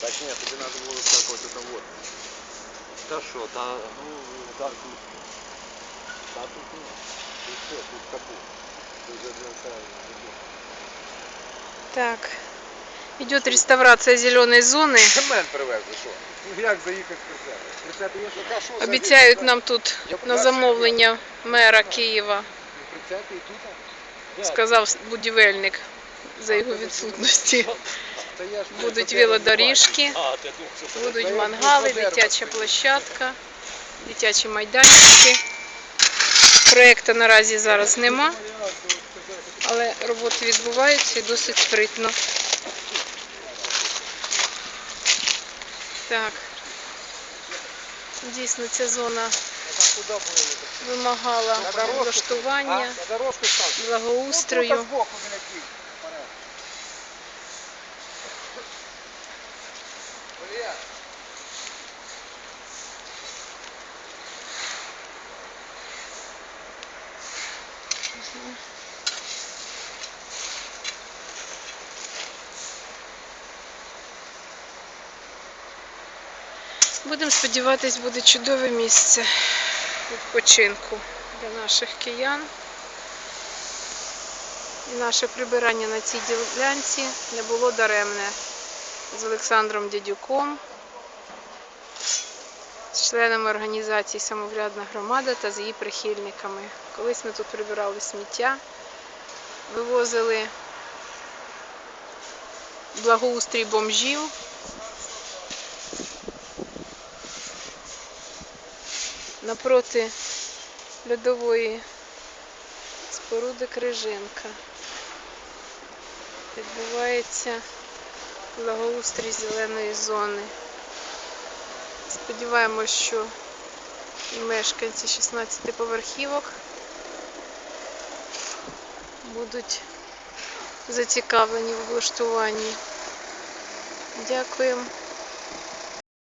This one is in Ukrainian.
Так ні, тобі треба було вискакувати там вот. Та що, та ну так тут. Та тут ні. Тут все, тут табу. Тут для. Так. Идет реставрация зеленой зоны. Цемент привезли, що? Ну як заїхати з прицепу? Прицепи є, що? Та що, Обіцяють нам тут на замовлення мера Києва, В прицепі і тут? сказав будівельник за його відсутності. Будуть велодоріжки, будуть мангали, дитяча площадка, дитячі майданчики. Проєкту наразі зараз нема, але роботи відбуваються і досить спритно. Так. Дійсно, ця зона вимагала облаштування, благоустрою. Будемо сподіватись, буде чудове місце відпочинку для наших киян. І наше прибирання на цій ділянці не було даремне з Олександром Дядюком, з членами організації Самоврядна громада та з її прихильниками. Колись ми тут прибирали сміття, вивозили благоустрій бомжів. напроти льодової споруди Крижинка. Відбувається благоустрій зеленої зони. Сподіваємось, що мешканці 16 поверхівок будуть зацікавлені в облаштуванні. Дякуємо.